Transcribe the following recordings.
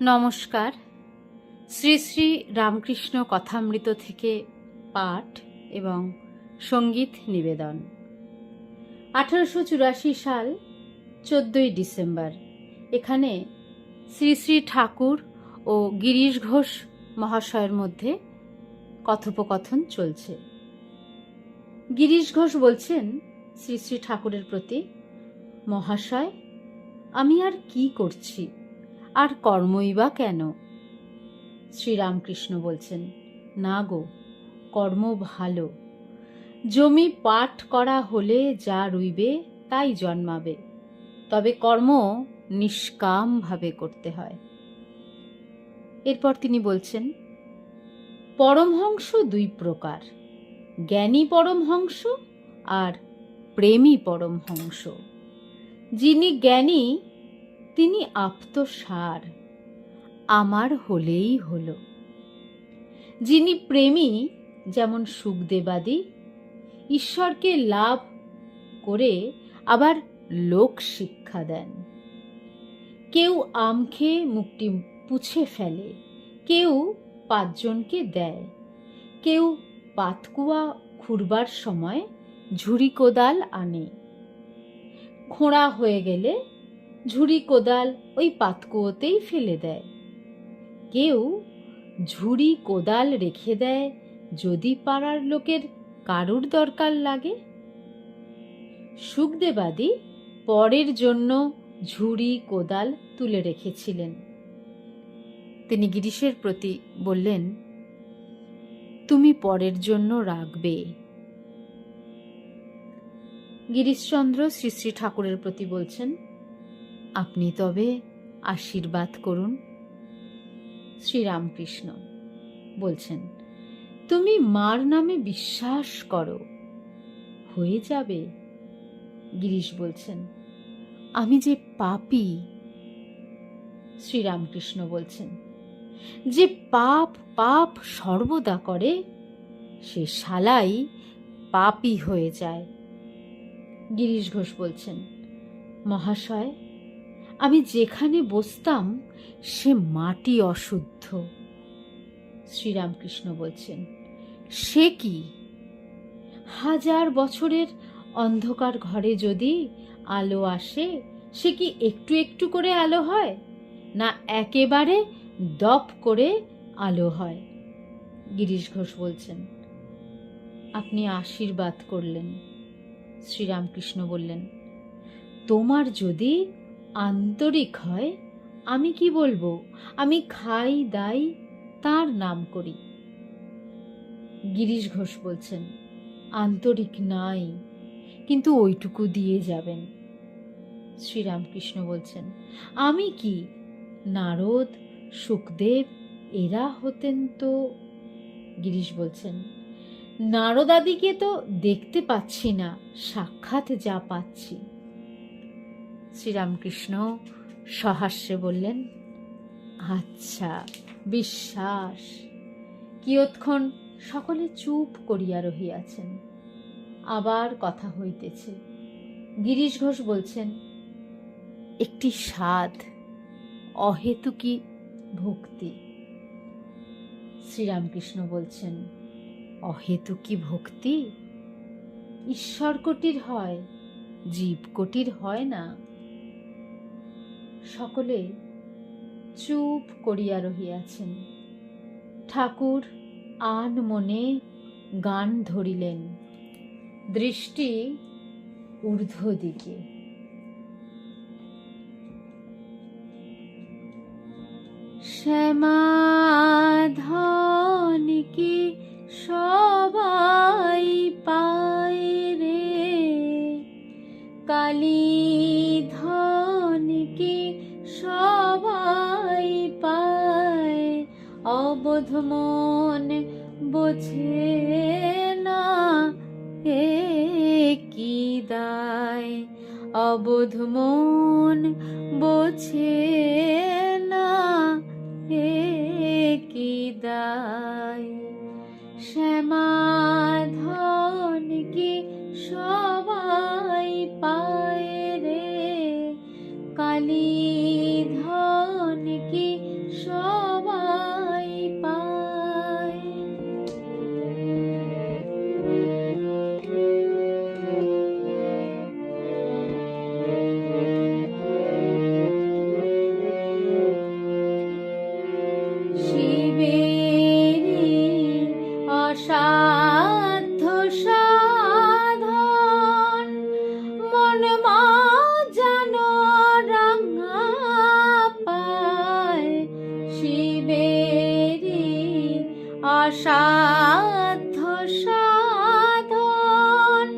নমস্কার। শ্রী শ্রী রামকৃষ্ণ কথামৃত থেকে পাঠ এবং সংগীত নিবেদন। আঠারোশো চুরাশি সাল, চোদ্দই ডিসেম্বর। এখানে শ্রী শ্রী ঠাকুর ও গিরিশ ঘোষ মহাশয়ের মধ্যে কথোপকথন চলছে। গিরিশ ঘোষ বলছেন, শ্রী শ্রী ঠাকুরের প্রতি, মহাশয়, আমি আর কি করছি? আর কর্মই বা কেন? শ্রীরামকৃষ্ণ বলছেন, না গো, কর্ম ভালো। জমি পাঠ করা হলে যা রুইবে, তাই জন্মাবে। তবে কর্ম নিষ্কামভাবে করতে হয়। এরপর তিনি বলছেন, পরমহংস দুই প্রকার। জ্ঞানী পরমহংস আর প্রেমী পরমহংস। যিনি জ্ঞানী তিনি আপ্তসার, আমার হলেই হল। যিনি প্রেমী, যেমন সুখদেবাদী, ঈশ্বরকে লাভ করে আবার লোক শিক্ষা দেন। কেউ আম খেয়ে মুখটি পুছে ফেলে, কেউ পাঁচজনকে দেয়, কেউ পাতকুয়া খুঁড়বার সময় ঝুড়ি কোদাল আনে। খোঁড়া হয়ে গেলে ঝুড়ি কোদাল ওই পাতকুয়োতেই ফেলে দেয়। কেউ ঝুড়ি কোদাল রেখে দেয় যদি পাড়ার লোকের কারুর দরকার লাগে। সুখদেবাদী পরের জন্য ঝুড়ি কোদাল তুলে রেখেছিলেন। তিনি গিরিশের প্রতি বললেন, তুমি পরের জন্য রাখবে গিরিশচন্দ্র শ্রী শ্রী ঠাকুরের প্রতি বলছেন আপনি তবে আশীর্বাদ করুন। শ্রীরামকৃষ্ণ বলছেন, তুমি মার নামে বিশ্বাস করো। হয়ে যাবে? গিরিশ বলছেন, আমি যে পাপি। শ্রীরামকৃষ্ণ বলছেন, যে পাপ পাপ সর্বদা করে, সে শালাই পাপি হয়ে যায়। গিরিশ ঘোষ বলছেন, মহাশয় আমি যেখানে বসতাম, সে মাটি অশুদ্ধ। শ্রীরামকৃষ্ণ বলছেন, সে কি? হাজার বছরের অন্ধকার ঘরে যদি আলো আসে, সে কি একটু একটু করে আলো হয়? না একেবারে দপ করে আলো হয়? গিরিশ ঘোষ বলছেন, আপনি আশীর্বাদ করলেন। শ্রীরামকৃষ্ণ বললেন, তোমার যদি আন্তরিক হয়, আমি কি বলব? আমি খাই, দাই, তার নাম করি। গিরিশ ঘোষ বলছেন, আন্তরিক নাই, কিন্তু ওইটুকু দিয়ে যাবেন। শ্রীরামকৃষ্ণ বলছেন, আমি কি? নারদ, সুখদেব, এরা হতেন তো? গিরিশ বলছেন, নারদাদিকে তো দেখতে পাচ্ছি না, সাক্ষাৎ যা পাচ্ছি। শ্রীরামকৃষ্ণ সহাস্যে বললেন আচ্ছা বিশ্বাস। কিয়ৎক্ষণ সকলে চুপ করিয়া রহিয়াছেন। আবার কথা হইতেছে। গিরিশ ঘোষ বলছেন, একটি স্বাদ, অহেতুকি ভক্তি। শ্রীরামকৃষ্ণ বলছেন, অহেতুকি ভক্তি? ঈশ্বর কোটির হয় জীব কোটির হয় না। সকলে চুপ করিয়া রহিয়াছেন। ঠাকুর আন মনে গান ধরিলেন। দৃষ্টি ঊর্ধ্ব দিকে শ্যামাধন কি সবাই পায় রে? কালী অবোধ মন বোঝে না হে কি দায়? অবোধ মন বোঝে অসাধ্য সাধন।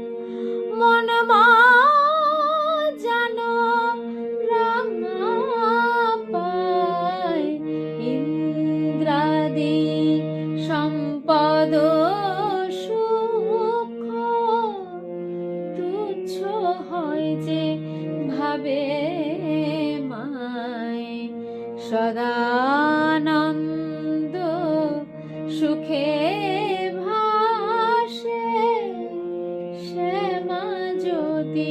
মন যেন রাঙা ইন্দ্রাদি সম্পদ সুখ তুচ্ছ হয় যে ভাবে মায়। সদানন্দ যদি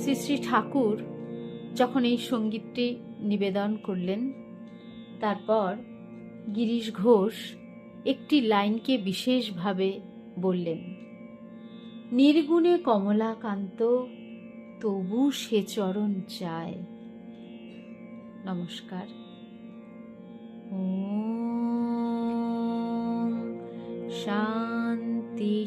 শ্রী শ্রী ঠাকুর যখন এই সঙ্গীতটি নিবেদন করলেন, তারপর গিরিশ ঘোষ একটি লাইনকে বিশেষভাবে বললেন, নির্গুণে কমলাকান্ত তবু সে চরণ চায়। নমস্কার। ওম শান্তি